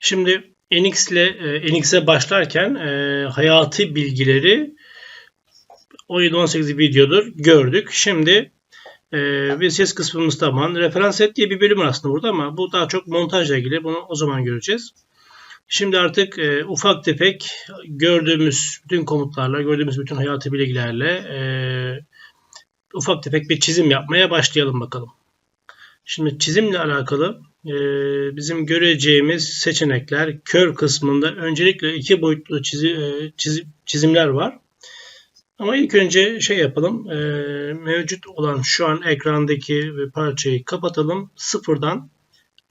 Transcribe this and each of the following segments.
Şimdi NX ile e, NX'e başlarken e, hayati bilgileri 17-18 videodur gördük. Şimdi e, bir ses kısmımız tamam. Referans set diye bir bölüm aslında burada ama bu daha çok montajla ilgili. Bunu o zaman göreceğiz. Şimdi artık e, ufak tefek gördüğümüz bütün komutlarla, gördüğümüz bütün hayati bilgilerle e, ufak tefek bir çizim yapmaya başlayalım bakalım. Şimdi çizimle alakalı bizim göreceğimiz seçenekler kör kısmında öncelikle iki boyutlu çizi, e, çizi, çizimler var. Ama ilk önce şey yapalım. E, mevcut olan şu an ekrandaki parçayı kapatalım. Sıfırdan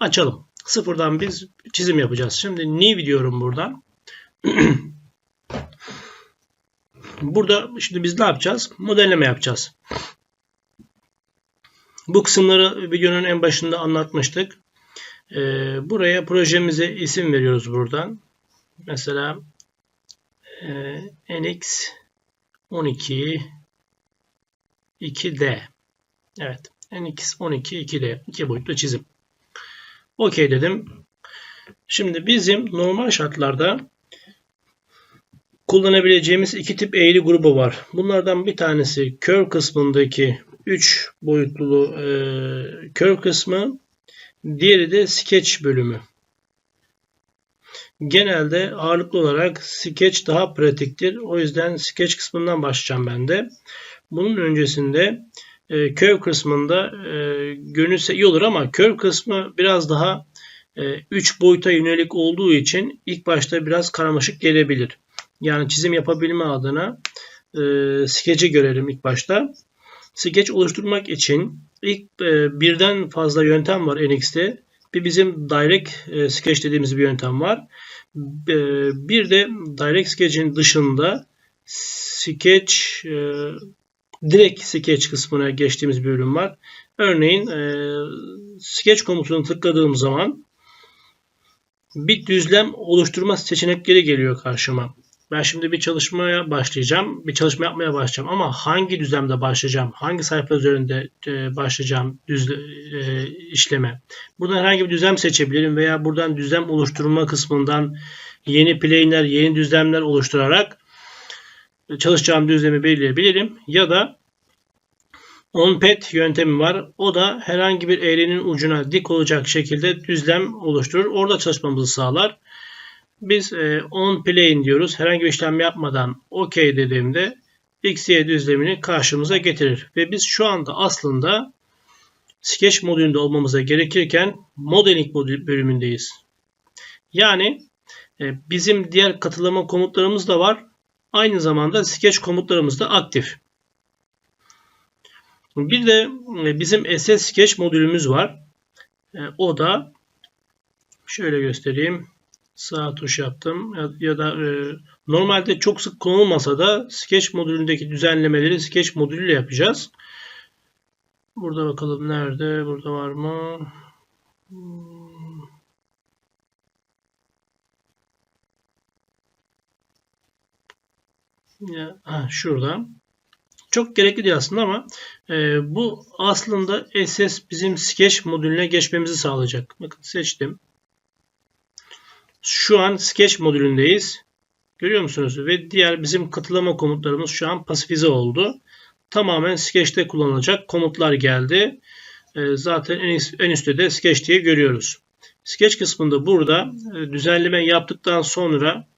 açalım. Sıfırdan biz çizim yapacağız. Şimdi new diyorum buradan. Burada şimdi biz ne yapacağız? Modelleme yapacağız. Bu kısımları videonun en başında anlatmıştık. Ee, buraya projemize isim veriyoruz buradan. Mesela e, NX 12 2D. Evet. NX 12 2D. iki boyutlu çizim. OK dedim. Şimdi bizim normal şartlarda kullanabileceğimiz iki tip eğri grubu var. Bunlardan bir tanesi kör kısmındaki 3 boyutlu e, kör kısmı. Diğeri de sketch bölümü. Genelde ağırlıklı olarak sketch daha pratiktir. O yüzden sketch kısmından başlayacağım ben de. Bunun öncesinde e, curve kısmında e, görünürse iyi olur ama curve kısmı biraz daha 3 e, boyuta yönelik olduğu için ilk başta biraz karmaşık gelebilir. Yani çizim yapabilme adına e, sketch'i görelim ilk başta. Sketch oluşturmak için ilk e, birden fazla yöntem var NX'te. Bir bizim Direct e, Sketch dediğimiz bir yöntem var. E, bir de Direct Sketch'in dışında Sketch e, direkt Sketch kısmına geçtiğimiz bir bölüm var. Örneğin e, Sketch komutunu tıkladığım zaman bir düzlem oluşturma seçenekleri geliyor karşıma. Ben şimdi bir çalışmaya başlayacağım. Bir çalışma yapmaya başlayacağım ama hangi düzlemde başlayacağım? Hangi sayfa üzerinde e, başlayacağım düz e, işleme? Buradan herhangi bir düzlem seçebilirim veya buradan düzlem oluşturma kısmından yeni plane'ler, yeni düzlemler oluşturarak çalışacağım düzlemi belirleyebilirim. Ya da onpad yöntemi var. O da herhangi bir eğrinin ucuna dik olacak şekilde düzlem oluşturur. Orada çalışmamızı sağlar. Biz e, on plane diyoruz. Herhangi bir işlem yapmadan OK dediğimde x, y düzlemini karşımıza getirir. Ve biz şu anda aslında Sketch modülünde olmamıza gerekirken Modeling modül bölümündeyiz. Yani e, bizim diğer katılama komutlarımız da var. Aynı zamanda Sketch komutlarımız da aktif. Bir de e, bizim SS Sketch modülümüz var. E, o da şöyle göstereyim sağ tuş yaptım ya, ya da e, normalde çok sık kullanılmasa da Sketch modülündeki düzenlemeleri Sketch modülüyle yapacağız. Burada bakalım nerede? Burada var mı? Hmm. Ya, ha, şurada. Çok gerekli değil aslında ama e, bu aslında SS bizim Sketch modülüne geçmemizi sağlayacak. Bakın seçtim. Şu an Sketch modülündeyiz. Görüyor musunuz? Ve diğer bizim katılama komutlarımız şu an pasifize oldu. Tamamen Sketch'te kullanılacak komutlar geldi. Ee, zaten en üstte de Sketch diye görüyoruz. Sketch kısmında burada e, düzenleme yaptıktan sonra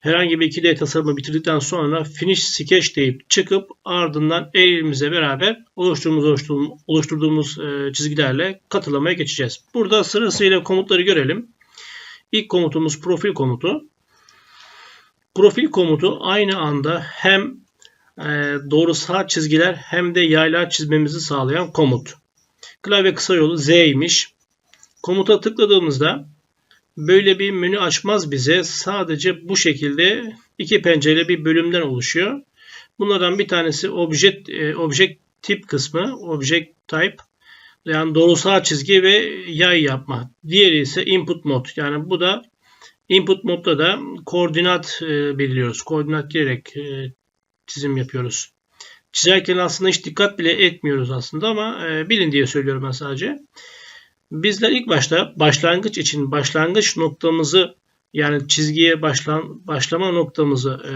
herhangi bir 2D tasarımı bitirdikten sonra Finish Sketch deyip çıkıp ardından elimizle beraber oluşturduğumuz, oluşturduğumuz e, çizgilerle katılamaya geçeceğiz. Burada sırasıyla komutları görelim. İlk komutumuz profil komutu. Profil komutu aynı anda hem e, doğrusal çizgiler hem de yaylar çizmemizi sağlayan komut. Klavye kısa yolu Z'ymiş. Komuta tıkladığımızda böyle bir menü açmaz bize. Sadece bu şekilde iki pencereli bir bölümden oluşuyor. Bunlardan bir tanesi object, e, object tip kısmı, object type yani doğrusal çizgi ve yay yapma. Diğeri ise input mod. Yani bu da input modda da koordinat e, belirliyoruz. Koordinat girerek e, çizim yapıyoruz. Çizerken aslında hiç dikkat bile etmiyoruz aslında ama e, bilin diye söylüyorum ben sadece. Bizler ilk başta başlangıç için başlangıç noktamızı yani çizgiye başlan, başlama noktamızı e,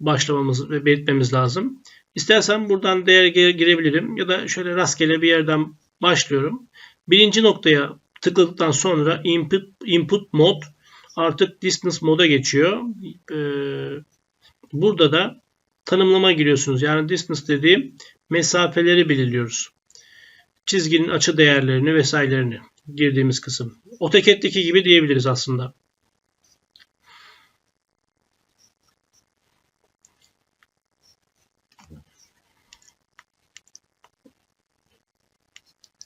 başlamamız ve belirtmemiz lazım. İstersen buradan değer girebilirim ya da şöyle rastgele bir yerden başlıyorum. Birinci noktaya tıkladıktan sonra input, input mode artık distance moda geçiyor. Ee, burada da tanımlama giriyorsunuz. Yani distance dediğim mesafeleri belirliyoruz. Çizginin açı değerlerini vesairelerini girdiğimiz kısım. AutoCAD'deki gibi diyebiliriz aslında.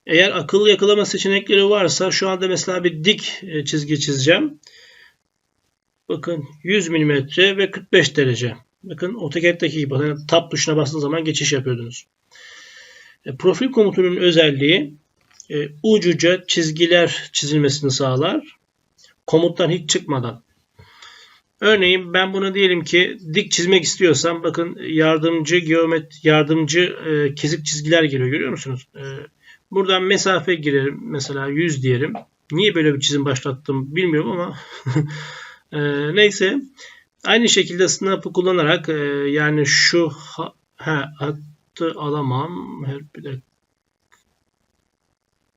Eğer akıllı yakalama seçenekleri varsa şu anda mesela bir dik e, çizgi çizeceğim. Bakın 100 mm ve 45 derece. Bakın AutoCAD'deki gibi yani tab tuşuna bastığınız zaman geçiş yapıyordunuz. E, profil komutunun özelliği e, ucuca çizgiler çizilmesini sağlar. Komuttan hiç çıkmadan. Örneğin ben bunu diyelim ki dik çizmek istiyorsam bakın yardımcı geomet yardımcı e, kesik çizgiler geliyor görüyor musunuz? E, buradan mesafe girerim mesela 100 diyelim. Niye böyle bir çizim başlattım bilmiyorum ama e, neyse. Aynı şekilde snap'ı kullanarak e, yani şu ha, ha, hattı alamam. Her bir dakika.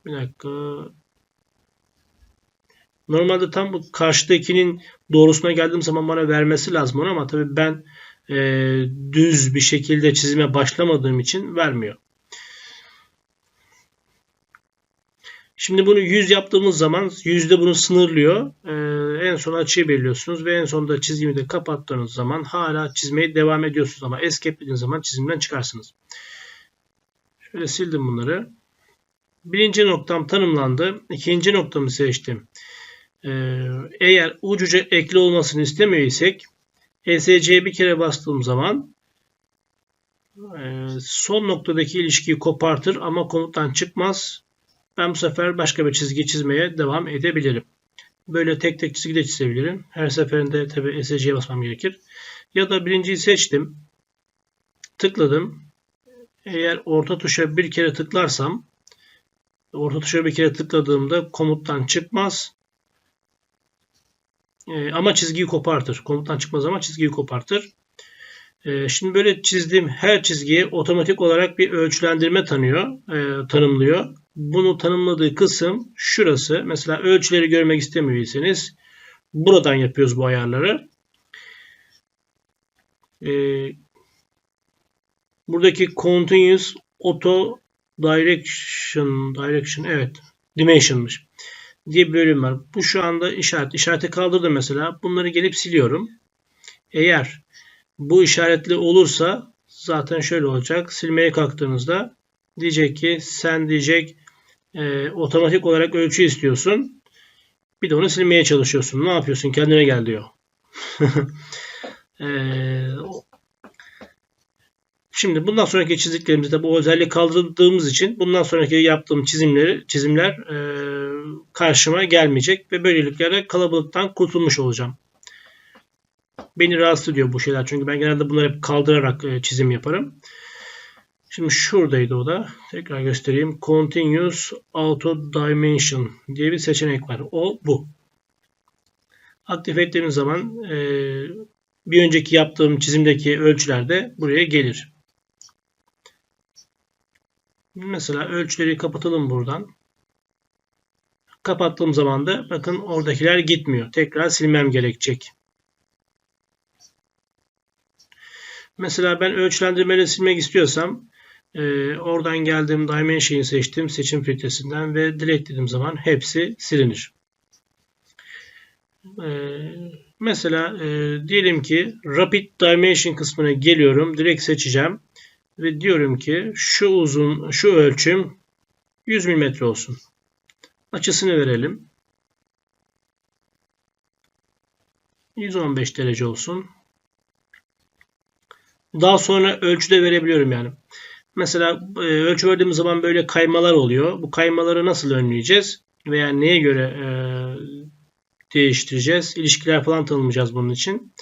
Bir dakika. Normalde tam bu karşıdakinin doğrusuna geldiğim zaman bana vermesi lazım onu ama tabii ben e, düz bir şekilde çizime başlamadığım için vermiyor. Şimdi bunu 100 yaptığımız zaman yüzde bunu sınırlıyor. Ee, en son açıyı belirliyorsunuz ve en sonunda çizgimi de kapattığınız zaman hala çizmeye devam ediyorsunuz ama escape dediğiniz zaman çizimden çıkarsınız. Şöyle sildim bunları. Birinci noktam tanımlandı. İkinci noktamı seçtim. Ee, eğer ucuca ekli olmasını istemiyor isek ESC'ye bir kere bastığım zaman e, son noktadaki ilişkiyi kopartır ama komuttan çıkmaz. Ben bu sefer başka bir çizgi çizmeye devam edebilirim. Böyle tek tek çizgi de çizebilirim. Her seferinde tabi SC'ye basmam gerekir. Ya da birinciyi seçtim. Tıkladım. Eğer orta tuşa bir kere tıklarsam orta tuşa bir kere tıkladığımda komuttan çıkmaz. Ee, ama çizgiyi kopartır. Komuttan çıkmaz ama çizgiyi kopartır. Ee, şimdi böyle çizdiğim her çizgiye otomatik olarak bir ölçülendirme tanıyor, e, tanımlıyor. Bunu tanımladığı kısım şurası. Mesela ölçüleri görmek istemiyorsanız buradan yapıyoruz bu ayarları. Ee, buradaki continuous auto direction direction evet dimension'mış diye bir bölüm var. Bu şu anda işaret. İşareti kaldırdım mesela. Bunları gelip siliyorum. Eğer bu işaretli olursa zaten şöyle olacak. Silmeye kalktığınızda diyecek ki sen diyecek e, otomatik olarak ölçü istiyorsun. Bir de onu silmeye çalışıyorsun. Ne yapıyorsun? Kendine gel diyor. e, şimdi bundan sonraki çizdiklerimizde bu özelliği kaldırdığımız için bundan sonraki yaptığım çizimleri çizimler e, karşıma gelmeyecek ve böylelikle kalabalıktan kurtulmuş olacağım. Beni rahatsız ediyor bu şeyler. Çünkü ben genelde bunları hep kaldırarak e, çizim yaparım. Şimdi şuradaydı o da. Tekrar göstereyim. Continuous Auto Dimension diye bir seçenek var. O bu. Aktif ettiğimiz zaman e, bir önceki yaptığım çizimdeki ölçüler de buraya gelir. Mesela ölçüleri kapatalım buradan. Kapattığım zaman da bakın oradakiler gitmiyor. Tekrar silmem gerekecek. Mesela ben ölçülendirmeleri silmek istiyorsam e, oradan geldim Dimension'ı seçtim seçim filtresinden ve delete dediğim zaman hepsi silinir. E, mesela e, diyelim ki Rapid Dimension kısmına geliyorum. Direkt seçeceğim. Ve diyorum ki şu uzun şu ölçüm 100 mm olsun. Açısını verelim. 115 derece olsun. Daha sonra ölçü de verebiliyorum yani. Mesela e, ölçü verdiğimiz zaman böyle kaymalar oluyor. Bu kaymaları nasıl önleyeceğiz? Veya neye göre e, değiştireceğiz? İlişkiler falan tanımlayacağız bunun için.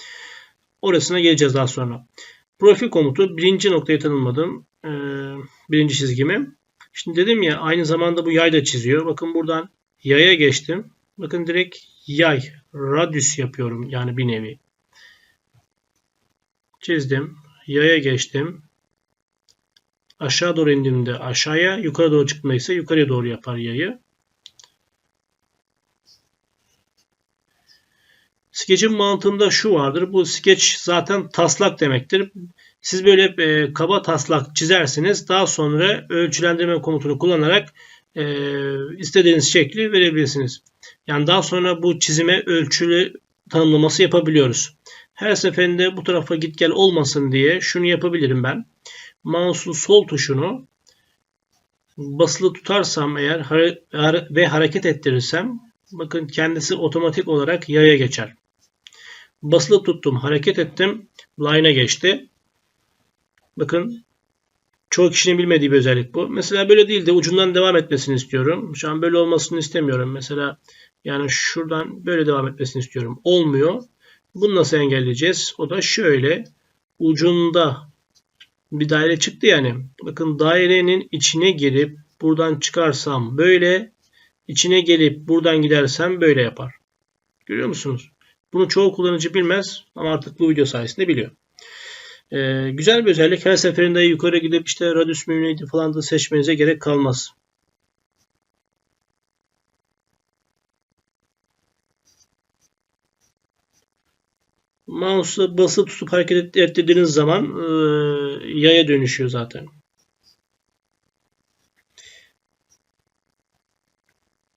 Orasına geleceğiz daha sonra. Profil komutu birinci noktayı tanımladım. E, birinci çizgimi. Şimdi dedim ya aynı zamanda bu yay da çiziyor. Bakın buradan yaya geçtim. Bakın direkt yay, radius yapıyorum yani bir nevi. Çizdim. Yaya geçtim. Aşağı doğru indiğimde aşağıya, yukarı doğru çıktığımda ise yukarıya doğru yapar yayı. Sketch'in mantığında şu vardır. Bu sketch zaten taslak demektir. Siz böyle e, kaba taslak çizersiniz. Daha sonra ölçülendirme komutunu kullanarak e, istediğiniz şekli verebilirsiniz. Yani daha sonra bu çizime ölçülü tanımlaması yapabiliyoruz. Her seferinde bu tarafa git gel olmasın diye şunu yapabilirim ben. Mouse'un sol tuşunu basılı tutarsam eğer ve hareket ettirirsem bakın kendisi otomatik olarak yaya geçer. Basılı tuttum, hareket ettim, line'a geçti. Bakın çoğu kişinin bilmediği bir özellik bu. Mesela böyle değil de ucundan devam etmesini istiyorum. Şu an böyle olmasını istemiyorum. Mesela yani şuradan böyle devam etmesini istiyorum. Olmuyor. Bunu nasıl engelleyeceğiz? O da şöyle. Ucunda bir daire çıktı yani. Bakın dairenin içine girip buradan çıkarsam böyle içine gelip buradan gidersem böyle yapar. Görüyor musunuz? Bunu çoğu kullanıcı bilmez ama artık bu video sayesinde biliyor. Ee, güzel bir özellik. Her seferinde yukarı gidip işte radius mühimliydi falan da seçmenize gerek kalmaz. Mouse'u basılı tutup hareket ettirdiğiniz zaman e, yaya dönüşüyor zaten.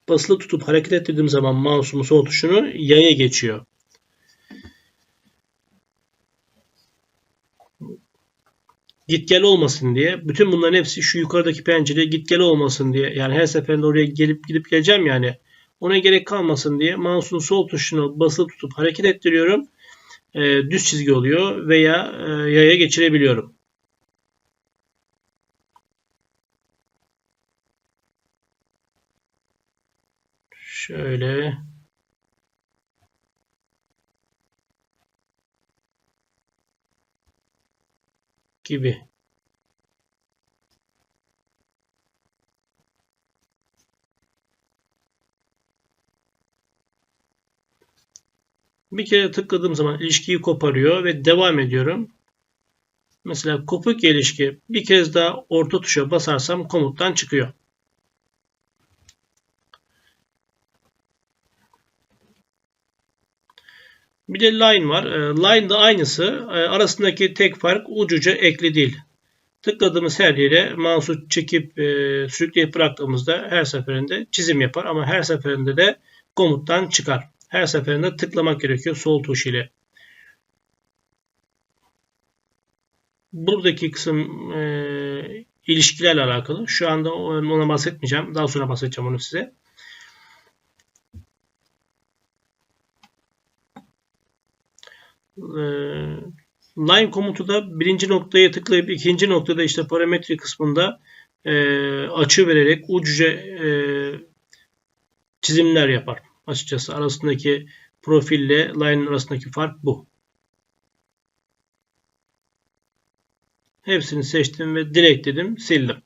Basılı tutup hareket ettirdiğim zaman mouse'umun sol tuşunu yaya geçiyor. git gel olmasın diye bütün bunların hepsi şu yukarıdaki pencereye git gel olmasın diye yani her seferinde oraya gelip gidip geleceğim yani ona gerek kalmasın diye mouse'un sol tuşunu basılı tutup hareket ettiriyorum. E, düz çizgi oluyor veya e, yaya geçirebiliyorum. Şöyle gibi. Bir kere tıkladığım zaman ilişkiyi koparıyor ve devam ediyorum. Mesela kopuk ilişki bir kez daha orta tuşa basarsam komuttan çıkıyor. Bir de line var. Ee, line da aynısı. Ee, arasındaki tek fark ucuca ekli değil. Tıkladığımız her yere mouse'u çekip e, sürükleyip bıraktığımızda her seferinde çizim yapar ama her seferinde de komuttan çıkar. Her seferinde tıklamak gerekiyor sol tuş ile. Buradaki kısım e, ilişkilerle alakalı. Şu anda ona bahsetmeyeceğim. Daha sonra bahsedeceğim onu size. Ee, line komutu da birinci noktaya tıklayıp ikinci noktada işte parametre kısmında e, açı vererek ucuca e, çizimler yapar. Açıkçası arasındaki profille line arasındaki fark bu. Hepsini seçtim ve direkt dedim sildim.